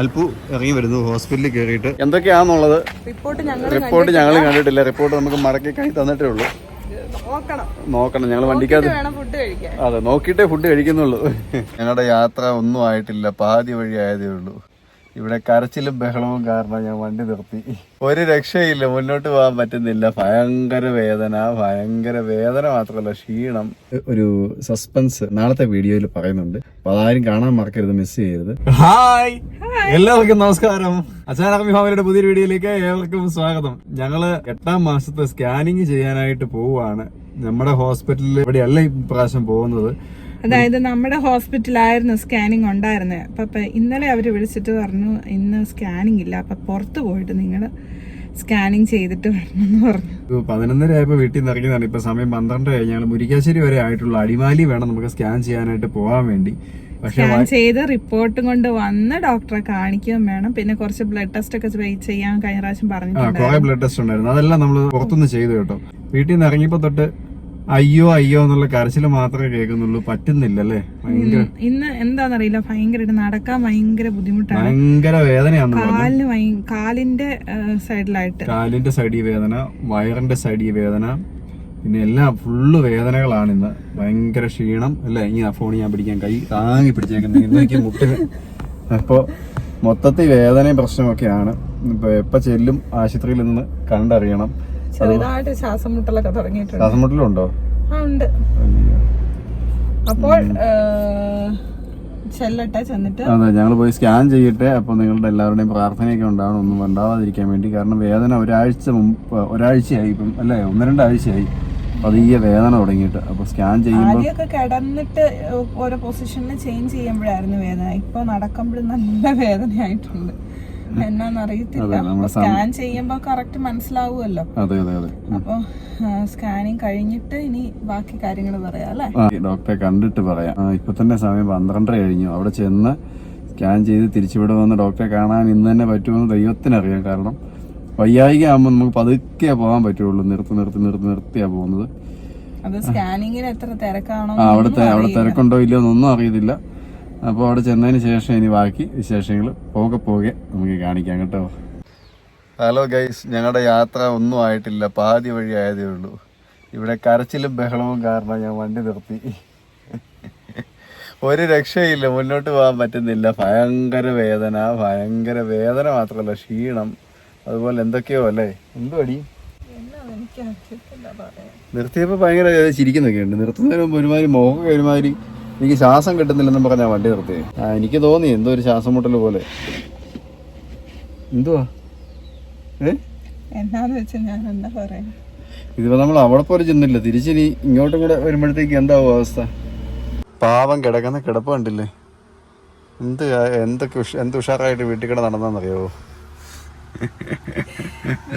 അൽപ്പു ഇറങ്ങി വരുന്നു ഹോസ്പിറ്റലിൽ കയറിയിട്ട്. എന്തൊക്കെയാണെന്നുള്ളത് റിപ്പോർട്ട് ഞങ്ങൾ റിപ്പോർട്ട് ഞങ്ങൾ കണ്ടിട്ടില്ല. റിപ്പോർട്ട് നമുക്ക് മടക്കി കഴിഞ്ഞ് തന്നിട്ടേ ഉള്ളൂ. നോക്കണം. നോക്കണം ഞങ്ങൾ വണ്ടിക്കകത്ത് വേണം ഫുഡ് കഴിക്കാൻ. അതെ നോക്കിയിട്ടേ ഫുഡ് കഴിക്കുന്നുള്ളൂ. ഞങ്ങളുടെ യാത്ര ഒന്നും ആയിട്ടില്ല പാതി വഴി ആയതേ ഉള്ളൂ. ഇവിടെ കരച്ചിലും ബഹളവും കാരണം ഞാൻ വണ്ടി നിർത്തി. ഒരു രക്ഷയില്ല മുന്നോട്ട് പോകാൻ പറ്റുന്നില്ല. ഭയങ്കര വേദന ഭയങ്കര വേദന മാത്രമല്ല ക്ഷീണം. ഒരു സസ്പെൻസ് നാളത്തെ വീഡിയോയിൽ പറയുന്നുണ്ട്. അപ്പൊ അതാരും കാണാൻ മറക്കരുത് മിസ് ചെയ്യരുത്. ഹായ് എല്ലാവർക്കും നമസ്കാരം. അച്ഛനറബി ഫാമിലിയുടെ പുതിയ വീഡിയോയിലേക്ക് ഏവർക്കും സ്വാഗതം. ഞങ്ങൾ എട്ടാം മാസത്തെ സ്കാനിങ് ചെയ്യാനായിട്ട് പോവുകയാണ്. നമ്മുടെ ഹോസ്പിറ്റലിൽ ഇവിടെയല്ല ഈ പ്രാവശ്യം പോകുന്നത്. അതായത് നമ്മുടെ ഹോസ്പിറ്റലായിരുന്നു സ്കാനിങ് ഉണ്ടായിരുന്നത് അപ്പൊ അപ്പൊ ഇന്നലെ അവർ വിളിച്ചിട്ട് പറഞ്ഞു ഇന്ന് സ്കാനിങ് ഇല്ല. അപ്പൊ പുറത്ത് പോയിട്ട് നിങ്ങൾ സ്കാനിങ് ചെയ്തിട്ട് വരണമെന്ന് പറഞ്ഞു. പതിനൊന്നര ആയപ്പോ വീട്ടിൽ നിന്ന് ഇറങ്ങിയതാണ്. ഇപ്പൊ സമയം പന്ത്രണ്ട് കഴിഞ്ഞാൽ മുരിക്കാശ്ശേരി വരെ ആയിട്ടുള്ള അടിമാലി വേണം നമുക്ക് സ്കാൻ ചെയ്യാനായിട്ട് പോകാൻ വേണ്ടി. സ്കാൻ ചെയ്ത് റിപ്പോർട്ടും കൊണ്ട് വന്ന് ഡോക്ടറെ കാണിക്കുകയും വേണം. പിന്നെ കുറച്ച് ബ്ലഡ് ടെസ്റ്റ് ഒക്കെ ചെയ്- ചെയ്യാൻ കഴിഞ്ഞ പ്രാവശ്യം പറഞ്ഞു ബ്ലഡ് ടെസ്റ്റ് ഉണ്ടായിരുന്നു. അതെല്ലാം നമ്മൾ പുറത്തുനിന്ന് ചെയ്തു കേട്ടോ. വീട്ടിൽ നിന്ന് ഇറങ്ങിയപ്പോ തൊട്ട് അയ്യോ അയ്യോ എന്നുള്ള കരച്ചിൽ മാത്രമേ കേൾക്കുന്നുള്ളൂ. പറ്റുന്നില്ല അല്ലേ ഇന്ന് എന്താണെന്നറിയില്ല ഭയങ്കരമായിട്ട് നടക്കാൻ ഭയങ്കര ബുദ്ധിമുട്ടാണ്. ഭയങ്കര വേദനയാണ് കാലിന് കാലിന്റെ സൈഡിലായിട്ട്. കാലിന്റെ സൈഡിൽ വേദന വയറിന്റെ സൈഡിൽ വേദന പിന്നെ എല്ലാം ഫുള്ള് വേദനകളാണ് ഇന്ന്. ഭയങ്കര ക്ഷീണം. അല്ലേ? ഇനി ഫോൺ ഞാൻ പിടിക്കാൻ കൈ താങ്ങി പിടിച്ചേക്കുന്നത് ഇന്നേക്ക് മുട്ടിന് അപ്പോ മൊത്തത്തിൽ വേദനയും പ്രശ്നമൊക്കെയാണ്. ഇപ്പൊ എപ്പോ ചെല്ലും ആശുപത്രിയിൽ നിന്ന് കണ്ടറിയണം. ചെറുതായിട്ട് ശ്വാസം മുട്ടലൊക്കെ തുടങ്ങിയിട്ടുണ്ട്. ശ്വാസം ആ ഉണ്ട്. അപ്പോൾ ചെല്ലട്ടെ ചെന്നിട്ട്. അതെ ഞങ്ങൾ പോയി സ്കാൻ ചെയ്യട്ടെ. അപ്പോൾ നിങ്ങളുടെ എല്ലാവരുടെയും പ്രാർത്ഥനയൊക്കെ ഉണ്ടാവണം. ഒന്നും ഉണ്ടാവാതിരിക്കാൻ വേണ്ടി. കാരണം വേദന ഒരാഴ്ച മുമ്പ് ഒരാഴ്ചയായി ഇപ്പം അല്ലേ? ഒന്ന് രണ്ടാഴ്ചയായി. പതിയെ വേദന തുടങ്ങിയിട്ട്. അപ്പൊ സ്കാൻ ചെയ്യുമ്പോൾ ആദ്യമൊക്കെ കിടന്നിട്ട് ഓരോ പൊസിഷനിൽ ചേഞ്ച് ചെയ്യുമ്പോഴായിരുന്നു വേദന. ഇപ്പൊ നടക്കുമ്പോഴും നല്ല വേദനയായിട്ടുണ്ട്. എന്നാന്നറിയത്തില്ല. സ്കാൻ ചെയ്യുമ്പോ കറക്റ്റ് മനസ്സിലാവുമല്ലോ. അതെ അതെ അതെ. അപ്പൊ സ്കാനിങ് കഴിഞ്ഞിട്ട് ഇനി ബാക്കി കാര്യങ്ങൾ പറയാം അല്ലേ? ഡോക്ടറെ കണ്ടിട്ട് പറയാം. ഇപ്പൊ തന്നെ സമയം പന്ത്രണ്ടര കഴിഞ്ഞു. അവിടെ ചെന്ന് സ്കാൻ ചെയ്ത് തിരിച്ചുവിടുമെന്ന് ഡോക്ടറെ കാണാൻ ഇന്ന് തന്നെ പറ്റുമെന്ന് ദൈവത്തിനറിയാം. കാരണം വയ്യായിക ആകുമ്പോൾ നമുക്ക് പതുക്കെ പോകാൻ പറ്റുള്ളൂ. നിർത്തി നിർത്തി നിർത്തി നിർത്തിയാ പോകുന്നത്. അത് സ്കാനിങ്ങിന് എത്ര തിരക്കാണോ ആ അവിടുത്തെ അവിടെ തിരക്കുണ്ടോ ഇല്ലയോ എന്നൊന്നും അറിയത്തില്ല. അപ്പോൾ അവിടെ ചെന്നതിന് ശേഷം ഇനി ബാക്കി വിശേഷങ്ങൾ പോകെ പോകെ നമുക്ക് കാണിക്കാം കേട്ടോ. ഹലോ ഗൈസ് ഞങ്ങളുടെ യാത്ര ഒന്നും ആയിട്ടില്ല. പാതി വഴി ആയതേ ഉള്ളൂ. ഇവിടെ കരച്ചിലും ബഹളവും കാരണം ഞാൻ വണ്ടി നിർത്തി. ഒരു രക്ഷയില്ല മുന്നോട്ട് പോകാൻ പറ്റുന്നില്ല. ഭയങ്കര വേദന ഭയങ്കര വേദന മാത്രമല്ല ക്ഷീണം. അതുപോലെ എന്തൊക്കെയോ അല്ലേ? എന്തോ അടി? നിർത്തിയപ്പോൾ ഭയങ്കര ചിരിക്കുന്നൊക്കെ ഉണ്ട് നിർത്തുന്നതിന് മുമ്പ് ഒരുമാതിരി മുഖമൊക്കെ ഒരുമാതിരി എനിക്ക് ശ്വാസം കിട്ടുന്നില്ലെന്നും പറഞ്ഞാ വണ്ടി നിർത്തി. ആ എനിക്ക് തോന്നി എന്തോ ഒരു ശ്വാസം മുട്ടൽ പോലെ. എന്തുവാ? ഏ? എന്നാന്ന് വെച്ചാൽ ഞാൻ എന്താ പറയാ? ഇതിപ്പോ നമ്മൾ അവിടെ പോലെ ചെന്നില്ല. തിരിച്ചിനി ഇങ്ങോട്ടും കൂടെ വരുമ്പോഴത്തേക്ക് എന്താവും അവസ്ഥ? പാവം കിടക്കുന്ന കിടപ്പ് കണ്ടില്ലേ? എന്ത് എന്തൊക്കെ എന്ത് ഉഷാറായിട്ട് വീട്ടിൽ കിട നടന്നറിയാവോ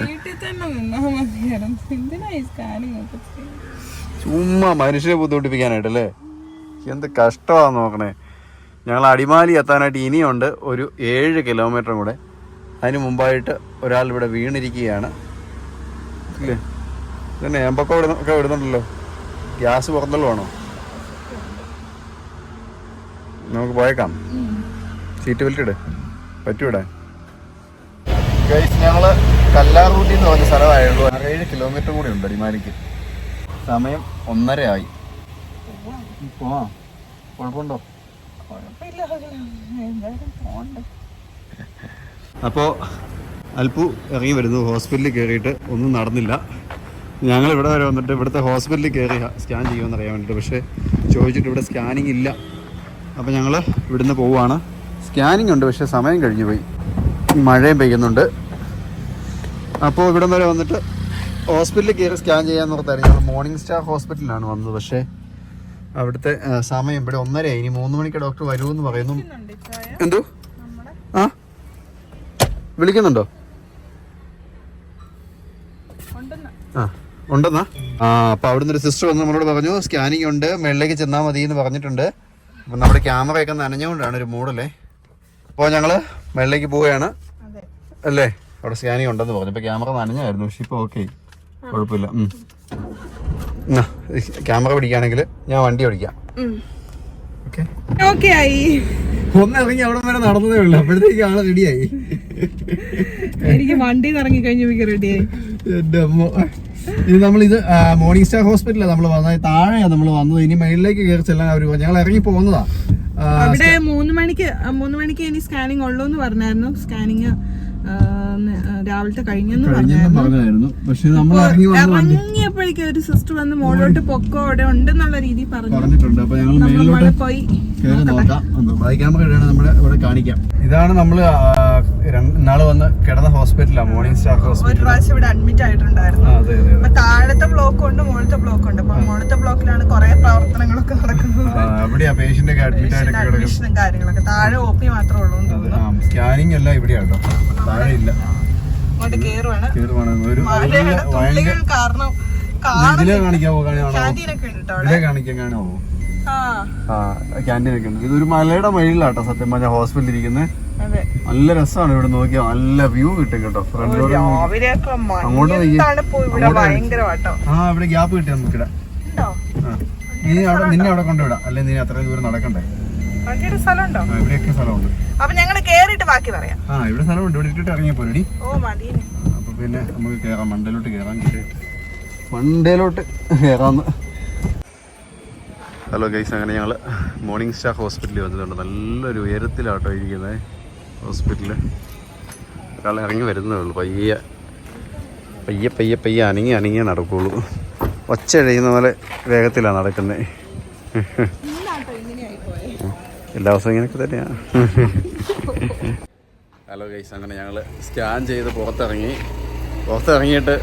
വീട്ടിൽ തന്നെ നിന്നാ മതിയായിരുന്നു എന്തിനായി സ്കാനിങ് ഒക്കെ ചെയ്യുന്നത്? ചുമ്മാ മനുഷ്യരെ ബുദ്ധിമുട്ടിപ്പിക്കാനായിട്ടല്ലേ? എന്ത് കഷ്ടമാണെന്ന് നോക്കണേ. ഞങ്ങൾ അടിമാലി എത്താനായിട്ട് ഇനിയുണ്ട് ഒരു ഏഴ് കിലോമീറ്ററും കൂടെ. അതിന് മുമ്പായിട്ട് ഒരാൾ ഇവിടെ വീണിരിക്കുകയാണ്. ഇല്ലേ? തന്നെ ഏമ്പൊക്കെ ഒക്കെ വിടുന്നുണ്ടല്ലോ. ഗ്യാസ് പുറത്തുള്ള വേണോ? നമുക്ക് പോയേക്കാം. സീറ്റ് ബെൽറ്റ് ഇട്. പറ്റൂടെ ഞങ്ങൾ കല്ലാറൂട്ടി എന്ന് പറഞ്ഞ സ്ഥലമായുള്ളൂ ഏഴ് കിലോമീറ്റർ കൂടി ഉണ്ട് അടിമാലിക്ക്. സമയം ഒന്നര ആയി പോവാം. കുഴപ്പമുണ്ടോ? അപ്പോൾ അൽപ്പു ഇറങ്ങി വരുന്നു. ഹോസ്പിറ്റലിൽ കയറിയിട്ട് ഒന്നും നടന്നില്ല. ഞങ്ങൾ ഇവിടെ വരെ വന്നിട്ട് ഇവിടുത്തെ ഹോസ്പിറ്റലിൽ കയറി സ്കാൻ ചെയ്യുമെന്ന് അറിയാൻ വേണ്ടിയിട്ട്. പക്ഷേ ചോദിച്ചിട്ട് ഇവിടെ സ്കാനിങ് ഇല്ല. അപ്പോൾ ഞങ്ങൾ ഇവിടുന്ന് പോവുകയാണ് സ്കാനിങ് ഉണ്ട് പക്ഷേ സമയം കഴിഞ്ഞു പോയി. മഴയും പെയ്യുന്നുണ്ട്. അപ്പോൾ ഇവിടം വരെ വന്നിട്ട് ഹോസ്പിറ്റലിൽ കയറി സ്കാൻ ചെയ്യാൻ ഓർത്തായിരുന്നു. ഞങ്ങൾ മോർണിംഗ് സ്റ്റാർ ഹോസ്പിറ്റലിലാണ് വന്നത്. പക്ഷേ അവിടുത്തെ സമയം ഇവിടെ ഒന്നര ഇനി മൂന്ന് മണിക്ക് ഡോക്ടർ വരുമെന്ന് പറയുന്നു. എന്തോ? ആ? വിളിക്കുന്നുണ്ടോ? ആ ഉണ്ടെന്നാ? ആ അപ്പൊ അവിടുന്ന് ഒരു സിസ്റ്റർ വന്ന് നമ്മളോട് പറഞ്ഞു സ്കാനിങ് ഉണ്ട് മേളിലേക്ക് ചെന്നാൽ മതി എന്ന് പറഞ്ഞിട്ടുണ്ട്. അപ്പൊ നമ്മുടെ ക്യാമറയൊക്കെ നനഞ്ഞുകൊണ്ടാണ് ഒരു മൂടല്ലേ അപ്പോൾ ഞങ്ങൾ മേളിലേക്ക് പോവുകയാണ്. അല്ലേ? അവിടെ സ്കാനിങ് ഉണ്ടെന്ന് പറഞ്ഞു. ഇപ്പൊ ക്യാമറ നനഞ്ഞായിരുന്നു പക്ഷെ ഇപ്പൊ ഓക്കെ കുഴപ്പമില്ല. ക്യാമറ പിടിക്കുകയാണെങ്കിൽ ഞാൻ വണ്ടി ഓടിക്കാം. ഓക്കെ? ആയി. ഒന്ന് ഇറങ്ങി അവിടെ വരെ നടന്നതേ ഉള്ളു. അപ്പോഴത്തേക്ക് ആൾ റെഡിയായി. എനിക്ക് വണ്ടി ഇറങ്ങി കഴിഞ്ഞു റെഡിയായി എന്റെ അമ്മ. ഇത് നമ്മളിത് മോർണിംഗ് സ്റ്റാർ ഹോസ്പിറ്റലാണ് നമ്മൾ വന്നത്. താഴെയാണ് നമ്മൾ വന്നത്. ഇനി മേളിലേക്ക് കയറി ചെല്ലാൻ അവർ ഞങ്ങൾ ഇറങ്ങി പോകുന്നതാ. അവിടെ മൂന്ന് മണിക്ക് മൂന്ന് മണിക്ക് ഇനി സ്കാനിങ് ഉള്ളൂ എന്ന് പറഞ്ഞായിരുന്നു. സ്കാനിങ് രാവിലത്തെ കഴിഞ്ഞെന്ന് പറഞ്ഞായിരുന്നു. ഇറങ്ങിയപ്പോഴേക്കും ഒരു സിസ്റ്റർ വന്ന് മോളോട്ട് പൊക്കോ അവിടെ ഉണ്ടെന്നുള്ള രീതി പറഞ്ഞു. പറഞ്ഞിട്ടുണ്ട്. അപ്പൊ ഞങ്ങൾ മേളിലോട്ട് പോയി നോക്കാം. നമ്മുടെ ഇവിടെ കാണിക്കാം. ഇതാണ് നമ്മൾ ഇന്നാൾ വന്ന് കിടന്ന ഹോസ്പിറ്റലാണ് മോർണിംഗ് സ്റ്റാർ ഒരു ഹോസ്പിറ്റൽ പ്രാവശ്യം ഇവിടെ അഡ്മിറ്റ് ആയിട്ടുണ്ടായിരുന്നു. അതെ അതെ അപ്പൊ താഴത്തെ ബ്ലോക്ക് ഉണ്ട് മുകളിലത്തെ ബ്ലോക്ക് ഉണ്ട്. അപ്പൊ മുകളിലത്തെ ബ്ലോക്കിലാണ് കുറെ പ്രവർത്തനങ്ങളൊക്കെ നടക്കുന്നത്. അവിടെയാ പേഷ്യന്റ് ഒക്കെ അഡ്മിറ്റ് ആയിട്ട് അഡ്മിഷനും കാര്യങ്ങളൊക്കെ. താഴെ ഒ പി മാത്രമേ ഉള്ളൂ സ്കാനിങ് എല്ലാം ഇവിടെയാട്ടോ താഴെ ഇല്ല. ഒരു ഇതിലെ കാണിക്കാവോ? പോകാനാണോ ക്യാന്റീനൊക്കെ കേട്ടോ ഇതിലെ കാണിക്കാൻ കാണാമോ ഒക്കെ ഉണ്ട്. ഇതൊരു മലയുടെ മഴയിലാട്ടോ സത്യം പറഞ്ഞ ഹോസ്പിറ്റലിൽ ഇരിക്കുന്നത് നല്ല രസമാണ് ഇവിടെ നോക്കിയാൽ നല്ല വ്യൂ കിട്ടും കേട്ടോ. ഫ്രണ്ട് രാവിലെയൊക്കെ അങ്ങോട്ട് ആ ഇവിടെ ഗ്യാപ്പ് കിട്ടിയ നമുക്കിടെ ഉണ്ടോ? നീ അവിടെ നിന്നെ അവിടെ കൊണ്ടുവിടാം. അല്ലെ നീ അത്ര ദൂരം നടക്കണ്ടേ? ഇവിടെയൊക്കെ സ്ഥലമുണ്ട്. അപ്പൊ ഞങ്ങൾ കേറിയിട്ട് ബാക്കി പറയാം. ആ ഇവിടെ സ്ഥലമുണ്ട്. ഇവിടെ ഇട്ടിട്ട് ഇറങ്ങിയ പോരടി അപ്പൊ പിന്നെ നമുക്ക് കേറാം. മണ്ടയിലോട്ട് കയറാൻ മണ്ടയിലോട്ട് കേറാന്ന്. ഹലോ ഗൈസ് അങ്ങനെ ഞങ്ങൾ മോർണിംഗ് സ്റ്റാർ ഹോസ്പിറ്റലിൽ വന്നിട്ടുണ്ട് നല്ലൊരു ഉയരത്തിലാട്ടോ ഇരിക്കുന്നത് ഹോസ്പിറ്റലിൽ ഒരാൾ ഇറങ്ങി വരുന്നേ ഉള്ളൂ. പയ്യെ പയ്യെ പയ്യെ പയ്യെ അനങ്ങി അനങ്ങിയേ നടക്കുള്ളൂ. ഒച്ച എഴുതുന്ന പോലെ വേഗത്തിലാണ് നടക്കുന്നത് എല്ലാ ദിവസവും ഇങ്ങനെയൊക്കെ തന്നെയാണ് ഹലോ ഗൈസ് അങ്ങനെ ഞങ്ങൾ സ്കാൻ ചെയ്ത് പുറത്തിറങ്ങി. പുറത്തിറങ്ങിയിട്ട്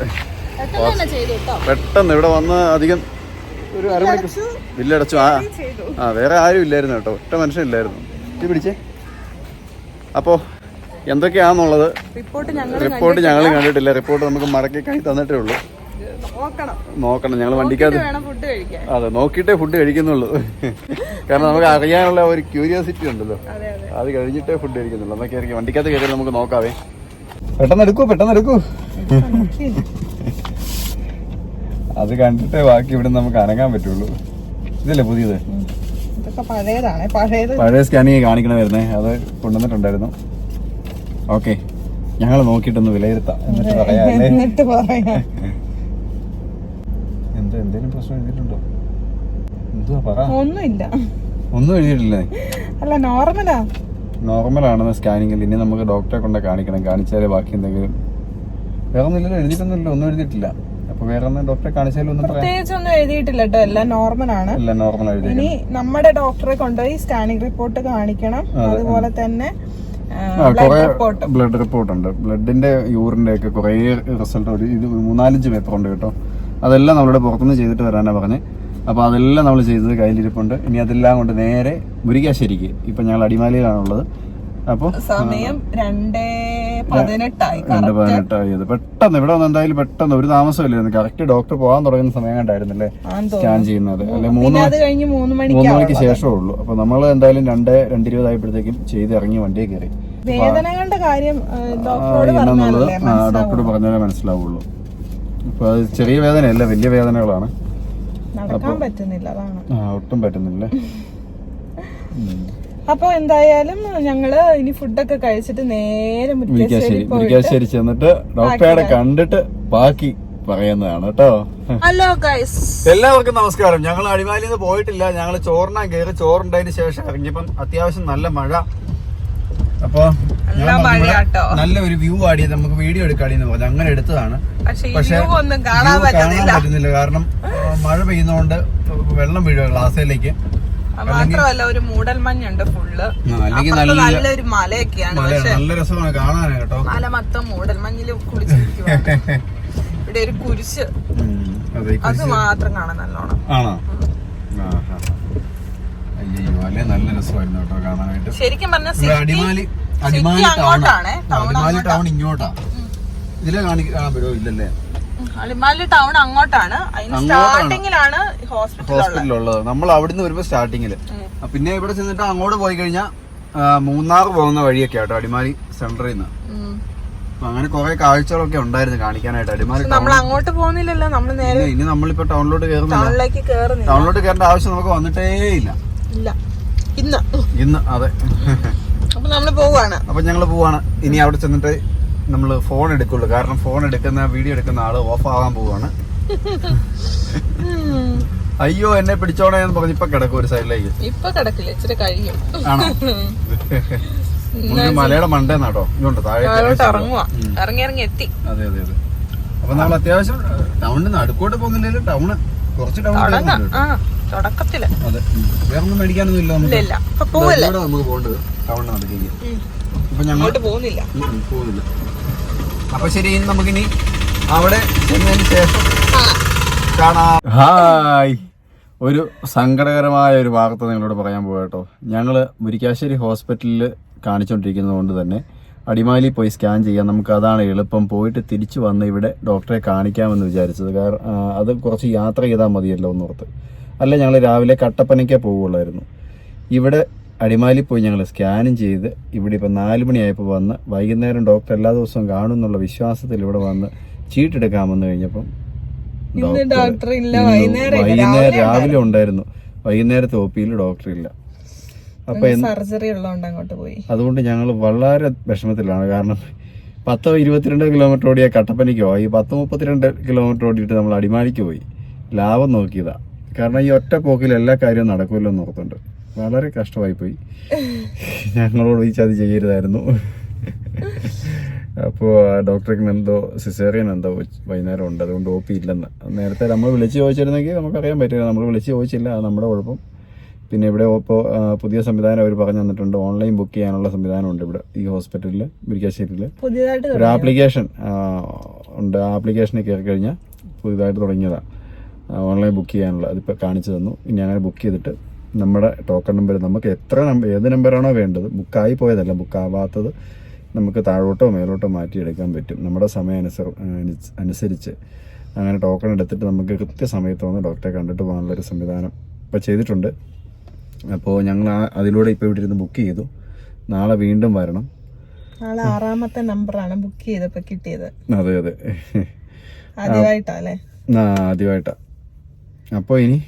പെട്ടെന്ന് ഇവിടെ വന്ന് അധികം ഒരു അരമണിക്കൂർ ബില്ലടച്ചു ആ ആ വേറെ ആരും ഇല്ലായിരുന്നു കേട്ടോ. ഒറ്റ മനുഷ്യനില്ലായിരുന്നു ഇത് പിടിച്ചേ. അപ്പോൾ എന്തൊക്കെയാണെന്നുള്ളത് റിപ്പോർട്ട് ഞങ്ങൾ കണ്ടിട്ടില്ല. റിപ്പോർട്ട് നമുക്ക് മടക്കി കഴിഞ്ഞ് തന്നിട്ടേ ഉള്ളൂ. നോക്കണം. ഞങ്ങൾ വണ്ടിക്കാതെ അതെ നോക്കിയിട്ടേ ഫുഡ് കഴിക്കുന്നുള്ളൂ. കാരണം നമുക്ക് അറിയാനുള്ള ഒരു ക്യൂരിയോസിറ്റി ഉണ്ടല്ലോ. അതെ കഴിഞ്ഞിട്ടേ ഫുഡ് കഴിക്കുന്നുള്ളൂ. എന്നൊക്കെ ആയിരിക്കും. വണ്ടിക്കകത്ത് കയറി നമുക്ക് നോക്കാവേ. പെട്ടെന്ന് എടുക്കൂ പെട്ടെന്ന് എടുക്കൂ. അത് കണ്ടിട്ടേ ബാക്കി ഇവിടെ നമുക്ക് അനങ്ങാൻ പറ്റുള്ളൂ. ഇതല്ലേ പുതിയത്? ഇതൊക്കെ പഴയതാണ്. പഴയത് പഴയ സ്കാനിങ് കാണിക്കണ വരുന്നേ. അത് കൊണ്ടുവന്നിട്ടുണ്ടായിരുന്നു. ഓക്കെ. ഞങ്ങൾ നോക്കിയിട്ടൊന്ന് വിലയിരുത്താം. എന്നിട്ട് പറയാം എന്നിട്ട് പറയാം. എന്താ എന്തേലും പ്രശ്നം എഴുതിയിട്ടുണ്ടോ? എന്തുവാ പറ. ഒന്നുമില്ല. ഒന്നും എഴുതിയിട്ടില്ലേ? അല്ല നോർമലാ. നോർമൽ ആണ് സ്കാനിങ്ങിൽ. ഇനി നമുക്ക് ഡോക്ടറെ കൊണ്ട് കാണിക്കണം. കാണിച്ചാലേ ബാക്കി എന്തെങ്കിലും വേറെ ഒന്നുമില്ലല്ലോ എഴുതിയിട്ടൊന്നുമില്ല. ഒന്നും എഴുതിയിട്ടില്ല. വേറെ ഡോക്ടറെ കാണിച്ചാലും ഒന്നും പറയാം പ്രത്യേകിച്ച് ഒന്നും എഴുതിയിട്ടില്ല കേട്ടോ എല്ലാം നോർമൽ ആണ്. എല്ലാം നോർമൽ ഇനി നമ്മുടെ ഡോക്ടറെ കൊണ്ടുപോയി സ്കാനിങ് റിപ്പോർട്ട് കാണിക്കണം. അതുപോലെ തന്നെ കുറെ ബ്ലഡ് റിപ്പോർട്ട് ഉണ്ട്. ബ്ലഡിന്റെ യൂറിന്റെ ഒക്കെ കുറെ റിസൾട്ട് ഒരു ഇത് മൂന്നാലഞ്ച് പേപ്പർ ഉണ്ട് കേട്ടോ. അതെല്ലാം നമ്മളുടെ പുറത്തുനിന്ന് ചെയ്തിട്ട് വരാനാണ് പറഞ്ഞ്. അപ്പൊ അതെല്ലാം നമ്മൾ ചെയ്തത് കയ്യിലിരിപ്പുണ്ട്. ഇനി അതെല്ലാം കൊണ്ട് നേരെ മുരിക്കാശ്ശേരിക്ക്. ഇപ്പൊ ഞങ്ങൾ അടിമാലിയിലാണുള്ളത്. അപ്പോൾ സമയം രണ്ടേ രണ്ട് പതിനെട്ടായത് പെട്ടെന്ന് ഇവിടെ വന്ന് എന്തായാലും പെട്ടെന്ന് ഒരു താമസമില്ലായിരുന്നു കറക്റ്റ് ഡോക്ടർ പോകാൻ തുടങ്ങുന്ന സമയം കണ്ടായിരുന്നല്ലേ? സ്കാൻ ചെയ്യുന്നത്. അല്ലെ മൂന്ന് മൂന്ന് മണിക്ക് ശേഷമേ ഉള്ളൂ. അപ്പൊ നമ്മൾ എന്തായാലും രണ്ട് രണ്ടിരുപതായപ്പോഴത്തേക്കും ചെയ്ത് ഇറങ്ങി വണ്ടിയെ കയറി. വേദനകളുടെ കാര്യം ഡോക്ടറോട് എന്നുള്ളത് പറഞ്ഞാലല്ലേ ഡോക്ടറോട് പറഞ്ഞാലേ മനസ്സിലാവുള്ളൂ. അപ്പൊ അത് ചെറിയ വേദനയല്ല വലിയ വേദനകളാണ്. ഒട്ടും പറ്റുന്നില്ല. അപ്പൊ എന്തായാലും ഞങ്ങൾ ഇനി ഫുഡൊക്കെ കഴിച്ചിട്ട് നേരെ മുരിക്കാശ്ശേരി മുരിക്കാശ്ശേരി ചെന്നിട്ട് ഡോക്ടറെ കണ്ടിട്ട് ബാക്കി പറയുന്നതാണ് കേട്ടോ. ഹലോ ഗൈസ് എല്ലാവർക്കും നമസ്കാരം. ഞങ്ങൾ അടിമാലിയിൽ നിന്ന് പോയിട്ടില്ല. ഞങ്ങൾ ചോറിനാ കയറി ചോറുണ്ടതിന് ശേഷം ഇറങ്ങിയപ്പം അത്യാവശ്യം നല്ല മഴ. അപ്പൊ നല്ല. ഒരു വ്യൂ ആടി. നമുക്ക് വീഡിയോ എടുക്കാടിന്ന് പറഞ്ഞു. അങ്ങനെ എടുത്തതാണ്. പക്ഷെ ഈ പക്ഷെ ഒന്നും കാണാൻ പറ്റുന്നില്ല. പറ്റുന്നില്ല. കാരണം മഴ പെയ്യുന്നോണ്ട് വെള്ളം വീഴുക ഗ്ലാസ്സിലേക്ക് അത് മാത്രമല്ല ഒരു ഫുള്ള് അല്ലെങ്കിൽ അപ്പുറത്ത് നല്ല നല്ലൊരു മലയൊക്കെയാണ്. നല്ല രസമാണ് കാണാൻ കേട്ടോ. മല മൊത്തം മൂടൽമഞ്ഞിൽ കുളിച്ചിരിക്കുവാണ്. ഇവിടെ ഒരു കുരിശ്. അത് മാത്രം കാണാൻ നല്ലോണം. ആണോ. അയ്യോ അല്ലേ? നല്ല രസമായിരുന്നു കേട്ടോ കാണാനായിട്ട്. ശരിക്കും പറഞ്ഞ അടിമാലി അടിമാലി ടൗൺ അടിമാലി ടൗൺ ഇങ്ങോട്ടാ. ഇതിലെ കാണിക്കാൻ പറ്റുമോ ഇല്ലല്ലേ? അളിമാലി ടൗൺ അങ്ങോട്ടാണ്. അതിന് സ്റ്റാർട്ടിങ്ങിലാണ് ഹോസ്പിറ്റൽ ഉള്ളത് നമ്മൾ അവിടുന്ന് വരുമ്പോ സ്റ്റാർട്ടിങ്ങിൽ. പിന്നെ ഇവിടെ ചെന്നിട്ട് അങ്ങോട്ട് പോയി കഴിഞ്ഞാൽ മൂന്നാർ പോകുന്ന വഴിയൊക്കെ ആട്ടോ അടിമാലി സെന്ററിൽ നിന്ന് അങ്ങനെ കുറെ കാഴ്ചകളൊക്കെ ഉണ്ടായിരുന്നു കാണിക്കാനായിട്ട് അടിമാലി നമ്മൾ അങ്ങോട്ട് പോകുന്നില്ലല്ലോ നമ്മൾ നേരെ ഇനി നമ്മളിപ്പോ ടൗണിലോട്ട് ടൗണിലേക്ക് ടൗണിലോട്ട് കയറേണ്ട ആവശ്യം നമുക്ക് വന്നിട്ടേ ഇല്ല. ഇല്ല. ഇന്ന്. ഇന്ന് അതെ. അപ്പൊ നമ്മൾ പോവാണ്. അപ്പൊ ഞങ്ങൾ പോവാണ്. ഇനി അവിടെ ചെന്നിട്ട് നമ്മൾ ഫോൺ എടുക്കുള്ളൂ. കാരണം ഫോൺ എടുക്കുന്ന വീഡിയോ എടുക്കുന്ന ആൾ ഓഫ് ആവാൻ പോവാണ്. അയ്യോ എന്നെ പിടിച്ചോണേ എന്ന് പറഞ്ഞ് ഇപ്പൊ കിടക്കും ഒരു സൈഡിലേക്ക് ഇപ്പൊ കിടക്കില്ല ഇച്ചിരി കഴിയും. ആണോ? മലയുടെ മണ്ടേന്നാട്ടോ ഇങ്ങോട്ട് താഴെ ഇറങ്ങി ഇറങ്ങി എത്തി. അതെ അതെ അതെ. അപ്പൊ നമ്മൾ അത്യാവശ്യം ടൗണിൽ നിന്ന് അടുക്കോട്ട് പോകുന്നില്ലെങ്കിൽ ടൗണ് കുറച്ച് ടൗൺ തുടക്കത്തിൽ. അതെ. വേറൊന്നും മേടിക്കാനൊന്നും ഇല്ല നമുക്ക്. പോകേണ്ടത് ടൗണിൽ നടക്കില്ല. അപ്പൊ ഞങ്ങൾ പോകുന്നില്ല. പോകുന്നില്ല അപ്പൊ ശരി ഇനി നമുക്കിനി അവിടെ ചെന്നതിന് ശേഷം കാണാം. ഹായ്. ഒരു സങ്കടകരമായ ഒരു വാർത്ത നിങ്ങളോട് പറയാൻ പോകട്ടോ ഞങ്ങൾ മുരിക്കാശ്ശേരി ഹോസ്പിറ്റലിൽ കാണിച്ചുകൊണ്ടിരിക്കുന്നത് കൊണ്ട് തന്നെ അടിമാലി പോയി സ്കാൻ ചെയ്യാൻ നമുക്ക് അതാണ് എളുപ്പം. പോയിട്ട് തിരിച്ചു വന്ന് ഇവിടെ ഡോക്ടറെ കാണിക്കാമെന്ന് വിചാരിച്ചത്. കാരണം അത് കുറച്ച് യാത്ര ചെയ്താൽ മതിയല്ലോ എന്നോർത്ത്. അല്ല ഞങ്ങൾ രാവിലെ കട്ടപ്പനയ്ക്കേ പോവുള്ളായിരുന്നു ഇവിടെ അടിമാലി പോയി ഞങ്ങൾ സ്കാനും ചെയ്ത് ഇവിടെ ഇപ്പം നാല് മണിയായപ്പോൾ വന്ന് വൈകുന്നേരം ഡോക്ടർ എല്ലാ ദിവസവും കാണും എന്നുള്ള വിശ്വാസത്തിൽ ഇവിടെ വന്ന് ചീട്ടെടുക്കാമെന്ന് കഴിഞ്ഞപ്പം ഡോക്ടർ വൈകുന്നേരം രാവിലെ ഉണ്ടായിരുന്നു. വൈകുന്നേരത്തെ ഒ പിയിൽ ഡോക്ടർ ഇല്ല. അപ്പൊ സർജറി ഉള്ളതുകൊണ്ട് അങ്ങോട്ട് പോയി. അതുകൊണ്ട് ഞങ്ങൾ വളരെ വിഷമത്തിലാണ്. കാരണം പത്തോ ഇരുപത്തിരണ്ട് കിലോമീറ്റർ ഓടിയ കട്ടപ്പനയ്ക്ക് പോയി പത്ത് മുപ്പത്തിരണ്ട് കിലോമീറ്റർ ഓടിയിട്ട് നമ്മൾ അടിമാലിക്ക് പോയി. ലാഭം നോക്കിയതാ. കാരണം ഈ ഒറ്റ പോക്കിൽ എല്ലാ കാര്യവും നടക്കുമല്ലോ എന്ന് ഓർത്തുണ്ട് വളരെ കഷ്ടമായി പോയി ഞങ്ങളോട് ഈ ചതി ചെയ്യരുതായിരുന്നു. അപ്പോൾ ഡോക്ടർക്ക് എന്തോ സിസേറിയൻ എന്തോ വൈകുന്നേരം ഉണ്ട്. അതുകൊണ്ട് ഒ പി ഇല്ലെന്ന്. നേരത്തെ നമ്മൾ വിളിച്ച് ചോദിച്ചിരുന്നെങ്കിൽ നമുക്കറിയാൻ പറ്റില്ല. നമ്മൾ വിളിച്ച് ചോദിച്ചില്ല. അത് നമ്മുടെ കുഴപ്പം. പിന്നെ ഇവിടെ ഇപ്പോൾ പുതിയ സംവിധാനം അവർ പറഞ്ഞു തന്നിട്ടുണ്ട്. ഓൺലൈൻ ബുക്ക് ചെയ്യാനുള്ള സംവിധാനം ഉണ്ട് ഇവിടെ ഈ ഹോസ്പിറ്റലിൽ മുരിക്കാശ്ശേരിയിൽ ഒരു ആപ്ലിക്കേഷൻ ഉണ്ട്. ആ ആപ്ലിക്കേഷനിൽ കയറി കഴിഞ്ഞാൽ പുതിയതായിട്ട് തുടങ്ങിയതാണ് ഓൺലൈൻ ബുക്ക് ചെയ്യാനുള്ള അതിപ്പോൾ കാണിച്ചു തന്നു. ഇനി അങ്ങനെ ബുക്ക് ചെയ്തിട്ട് നമ്മുടെ ടോക്കൺ നമ്പർ നമുക്ക് എത്ര നമ്പർ ഏത് നമ്പറാണോ വേണ്ടത് ബുക്കായി പോയതല്ല ബുക്കാവാത്തത് നമുക്ക് താഴോട്ടോ മേലോട്ടോ മാറ്റിയെടുക്കാൻ പറ്റും. നമ്മുടെ സമയം അനുസര അനുസരിച്ച്. അങ്ങനെ ടോക്കൺ എടുത്തിട്ട് നമുക്ക് കൃത്യസമയത്ത് വന്ന് ഡോക്ടറെ കണ്ടിട്ട് പോകാനുള്ളൊരു സംവിധാനം ഇപ്പോൾ ചെയ്തിട്ടുണ്ട്. അപ്പോൾ ഞങ്ങൾ ആ അതിലൂടെ ഇപ്പോൾ ഇവിടെ ഇരുന്ന് ബുക്ക് ചെയ്തു. നാളെ വീണ്ടും വരണം. നാളെ ആറാമത്തെ നമ്പറാണ് ബുക്ക് ചെയ്തപ്പോൾ കിട്ടിയത്. അതെ അതെ. ആദ്യമായിട്ടാ അല്ലേ? ആ ആദ്യമായിട്ടാ. അപ്പോൾ ഇനി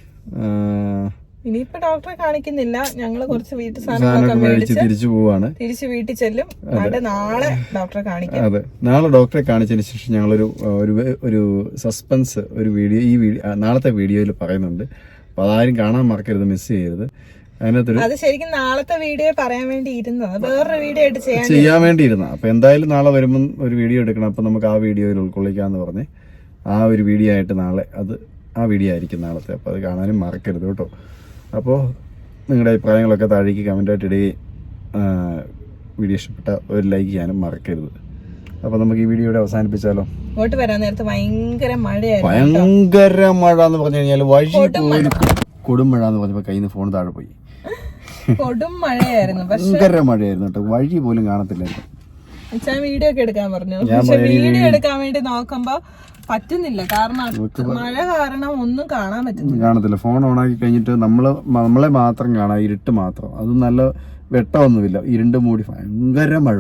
ഇനിയിപ്പോ ഡോക്ടറെ കാണിക്കുന്നില്ല. ഞങ്ങൾ കുറച്ച് വീട്ടു സാധനങ്ങളൊക്കെ മേടിച്ച് തിരിച്ചു പോവാണ്. തിരിച്ച് വീട്ടിൽ ചെല്ലും. അവിടെ നാളെ ഡോക്ടറെ കാണിക്കാം. അതെ. നാളെ ഡോക്ടറെ കാണിച്ചതിന് ശേഷം ഞങ്ങളൊരു ഒരു ഒരു സസ്പെൻസ് ഒരു വീഡിയോ ഈ വീഡിയോ നാളത്തെ വീഡിയോയിൽ പറയുന്നുണ്ട്. അപ്പൊ അതാരും കാണാൻ മറക്കരുത് മിസ് ചെയ്യരുത്. അത് ശരിക്കും നാളത്തെ വീഡിയോ പറയാൻ വേണ്ടി ഇരുന്നത്. വേറൊരു വീഡിയോ ആയിട്ട് ചെയ്യാൻ ചെയ്യാൻ വേണ്ടിയിരുന്ന അപ്പൊ എന്തായാലും നാളെ വരുമ്പം ഒരു വീഡിയോ എടുക്കണം. അപ്പൊ നമുക്ക് ആ വീഡിയോയിൽ ഉൾക്കൊള്ളിക്കാന്ന് പറഞ്ഞ് ആ ഒരു വീഡിയോ ആയിട്ട് നാളെ അത് ആ വീഡിയോ ആയിരിക്കും നാളത്തെ. അപ്പൊ അത് കാണാനും മറക്കരുത് കേട്ടോ. അപ്പോൾ നിങ്ങളുടെ അഭിപ്രായങ്ങളൊക്കെ താഴേക്ക് കമന്റായിട്ട് ഇടുകയും വീഡിയോ ഇഷ്ടപ്പെട്ട ഒരു ലൈക്ക് ചെയ്യാനും മറക്കരുത്. അപ്പോൾ നമുക്ക് ഈ വീഡിയോ ഇവിടെ അവസാനിപ്പിച്ചാലോ? വരാൻ നേരത്ത് ഭയങ്കര മഴയായിരുന്നു ഭയങ്കര മഴ എന്ന് പറഞ്ഞു കഴിഞ്ഞാൽ വഴി പോയി കൊടും മഴ എന്ന് പറഞ്ഞപ്പോ കയ്യിൽ നിന്ന് ഫോൺ താഴെ പോയി. കൊടും മഴയായിരുന്നു. ഭയങ്കര മഴയായിരുന്നു കേട്ടോ. വഴി പോലും കാണത്തില്ലായിരുന്നു. വീഡിയോ ഒക്കെ എടുക്കാൻ പറഞ്ഞു. വീഡിയോ എടുക്കാൻ വേണ്ടി നോക്കുമ്പോ പറ്റുന്നില്ല. കാരണം മഴ കാരണം ഒന്നും കാണാൻ പറ്റുന്നില്ല. കാണത്തില്ല. ഫോൺ ഓൺ ആക്കി കഴിഞ്ഞിട്ട് നമ്മൾ നമ്മളെ മാത്രം കാണാം ഇരുട്ട് മാത്രം. അത് നല്ല വെട്ടമൊന്നുമില്ല. ഇരുണ്ട് മൂടി ഭയങ്കര മഴ.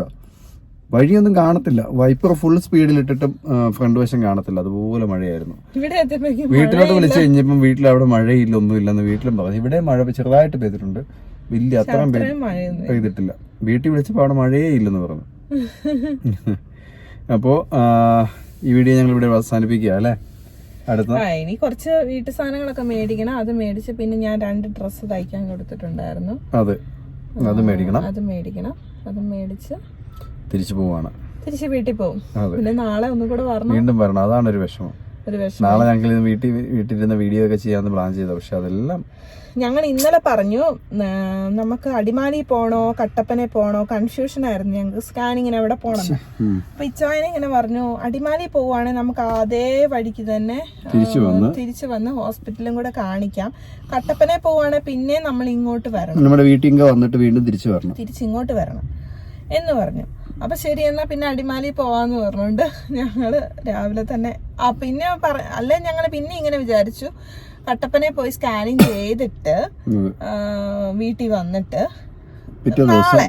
വഴിയൊന്നും കാണത്തില്ല. വൈപ്പർ ഫുൾ സ്പീഡിൽ സ്പീഡിലിട്ടിട്ടും ഫ്രണ്ട് വശം കാണത്തില്ല. അതുപോലെ മഴയായിരുന്നു. വീട്ടിലോട്ട് വിളിച്ചു കഴിഞ്ഞപ്പം വീട്ടിൽ അവിടെ മഴയില്ല ഒന്നുമില്ലെന്ന് വീട്ടിലും പറഞ്ഞു. ഇവിടെ മഴ ചെറുതായിട്ട് പെയ്തിട്ടുണ്ട്. വലിയ അത്രയും പെയ്തിട്ടില്ല. വീട്ടിൽ വിളിച്ചപ്പോൾ അവിടെ മഴയേ ഇല്ലെന്ന് പറഞ്ഞു. അപ്പോൾ ഈ വീഡിയോ ഞങ്ങൾ ഇവിടെ അവസാനിപ്പിക്കുക അല്ലേ? അടുത്ത. ഇനി കുറച്ച് വീട്ടു സാധനങ്ങളൊക്കെ മേടിക്കണം. അത് മേടിച്ച് പിന്നെ ഞാൻ രണ്ട് ഡ്രസ്സ് തയ്ക്കാൻ കൊടുത്തിട്ടുണ്ടായിരുന്നു. അതെ. അത് മേടിക്കണം. അത് മേടിക്കണം. അത് മേടിച്ച് തിരിച്ചു പോവാണ്. തിരിച്ച് വീട്ടിൽ പോകും പിന്നെ നാളെ ഒന്നും കൂടെ വരണം. വീണ്ടും വരണം. അതാണ് ഒരു വിഷമം. നാളെ ഞങ്ങൾ വീട്ടിൽ വീട്ടിലിരുന്ന വീഡിയോ ഒക്കെ ചെയ്യാന്ന് പ്ലാൻ ചെയ്തത് പക്ഷെ അതെല്ലാം ഞങ്ങൾ ഇന്നലെ പറഞ്ഞു നമുക്ക് അടിമാലി പോണോ കട്ടപ്പനെ പോണോ കൺഫ്യൂഷൻ ആയിരുന്നു. ഞങ്ങൾക്ക് സ്കാനിങ്ങിന് എവിടെ പോണം. അപ്പൊ ഇച്ചായനെ ഇങ്ങനെ പറഞ്ഞു അടിമാലി പോവാണെങ്കിൽ നമുക്ക് അതേ വഴിക്ക് തന്നെ തിരിച്ചു വന്ന് ഹോസ്പിറ്റലും കൂടെ കാണിക്കാം. കട്ടപ്പനെ പോവാണെങ്കിൽ പിന്നെ നമ്മൾ ഇങ്ങോട്ട് വരണം. നമ്മുടെ വീട്ടിൽ വന്നിട്ട് വീണ്ടും തിരിച്ചു വരണം. തിരിച്ചിങ്ങോട്ട് വരണം എന്ന് പറഞ്ഞു. അപ്പൊ ശരി എന്നാ പിന്നെ അടിമാലി പോവാന്ന് പറഞ്ഞുകൊണ്ട് ഞങ്ങൾ രാവിലെ തന്നെ ആ പിന്നെ പറ അല്ലെ ഞങ്ങൾ പിന്നെ ഇങ്ങനെ വിചാരിച്ചു. കട്ടപ്പനെ പോയി സ്കാനിങ് ചെയ്തിട്ട് വീട്ടിൽ വന്നിട്ട് നാളെ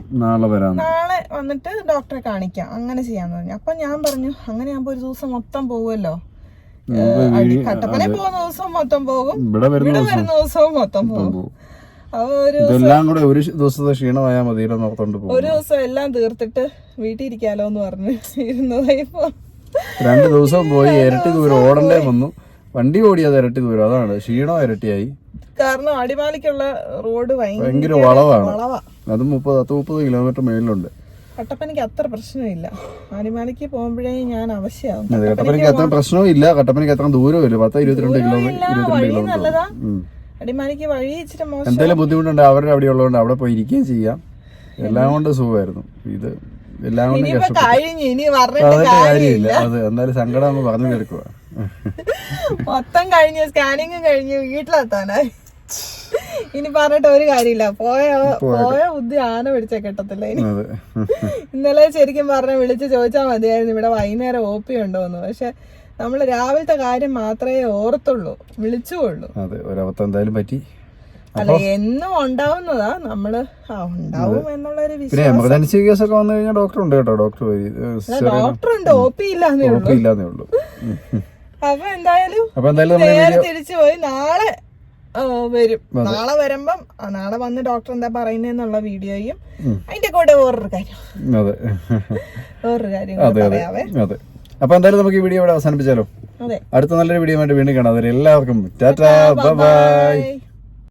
നാളെ വന്നിട്ട് ഡോക്ടറെ കാണിക്കാം. അങ്ങനെ ചെയ്യാന്ന് പറഞ്ഞു. അപ്പൊ ഞാൻ പറഞ്ഞു അങ്ങനെ ആകുമ്പോ ഒരു ദിവസം മൊത്തം പോകുമല്ലോ കട്ടപ്പനെ പോകുന്ന ദിവസം മൊത്തം പോകും. ഇവിടെ വരുന്ന ദിവസവും മൊത്തം പോകും. ഇതെല്ലാം കൂടെ ഒരു ദിവസത്തെ ക്ഷീണമായാൽ മതിയല്ലോ നോർത്തോണ്ട് പോകും ഒരു ദിവസം എല്ലാം തീർത്തിട്ട് വീട്ടിൽ ഇരിക്കാലോ എന്ന് പറഞ്ഞു ഇരുന്നതായിപ്പോ. രണ്ടു ദിവസം പോയി ഇരട്ടി ദൂരം ഓടണ്ടേ വന്നു. വണ്ടി ഓടിയത് ഇരട്ടി ദൂരം. അതാണ് ക്ഷീണം ഇരട്ടിയായി. കാരണം അടിമാലിക്കുള്ള റോഡ് ഭയങ്കര വളവാണ്. അത് മുപ്പത് പത്ത് മുപ്പത് കിലോമീറ്റർ മേലിലുണ്ട്. കട്ടപ്പനയ്ക്ക് അത്ര പ്രശ്നമില്ല. അടിമാലിക്ക് പോകുമ്പോഴേ ഞാൻ അവശ്യമാവും അതെ കട്ടപ്പനയ്ക്ക് അത്ര പ്രശ്നവും ഇല്ല. കട്ടപ്പനയ്ക്ക് അത്ര ദൂരവും ഇല്ല പത്ത് ഇരുപത്തിരണ്ട് കിലോമീറ്റർ ഇരുപത്തിരണ്ട് കിലോമീറ്റർ. അടിമാലിക്ക് വഴി ഇച്ചിരി മോശം. എന്തെങ്കിലും ബുദ്ധിമുട്ടുണ്ട്? അവരുടെ അവിടെ ഉള്ളതുകൊണ്ട് അവിടെ പോയി ഇരിക്കുകയും ചെയ്യാം. എല്ലാം കൊണ്ട് സുഖമായിരുന്നു. ഇത് എല്ലാം കൊണ്ടും കാര്യമില്ല. അത് എന്തായാലും സങ്കടം അങ്ങ് പറഞ്ഞു തീർക്കുക മൊത്തം കഴിഞ്ഞു. സ്കാനിങ്ങും കഴിഞ്ഞു. വീട്ടിലെത്താനായി. ഇനി പറഞ്ഞിട്ട് ഒരു കാര്യമില്ല. പോയ പോയ ബുദ്ധി ആന പിടിച്ച കെട്ടത്തില്ല ഇനി. ഇന്നലെ ശരിക്കും പറഞ്ഞ വിളിച്ച് ചോദിച്ചാൽ മതിയായിരുന്നു. ഇവിടെ വൈകുന്നേരം ഓപ്പി ഉണ്ടോന്ന്. പക്ഷെ നമ്മൾ രാവിലത്തെ കാര്യം മാത്രമേ ഓർത്തുള്ളൂ വിളിച്ചുള്ളൂ അതെ ഒരവസ്ഥ എന്തായാലും പറ്റി. അല്ല എന്നും ഉണ്ടാവുന്നതാ നമ്മൾ ഉണ്ടാവും എന്നുള്ളൊരു പിന്നെ എമർജൻസി ഒക്കെ വന്നു കഴിഞ്ഞാൽ ഡോക്ടർ ഉണ്ട് കേട്ടോ ഡോക്ടർ ഡോക്ടർ ഉണ്ട് ഒ പി ഇല്ലാന്നേ ഉള്ളൂ. അപ്പൊ എന്തായാലും അപ്പൊ എന്തായാലും നേരെ തിരിച്ചു പോയി നാളെ വരും. നാളെ വരുമ്പം നാളെ വന്ന് ഡോക്ടർ എന്താ പറയുന്നേന്നുള്ള വീഡിയോയും അതിന്റെ കൂടെ വേറൊരു കാര്യം. വേറൊരു കാര്യം പറയാവേ. അപ്പൊ എന്തായാലും നമുക്ക് ഈ വീഡിയോ ഇവിടെ അവസാനിപ്പിച്ചാലോ? അടുത്ത നല്ലൊരു വീഡിയോ ആയിട്ട് വീണ്ടും കാണാം. എല്ലാവർക്കും ടാറ്റാ ബൈ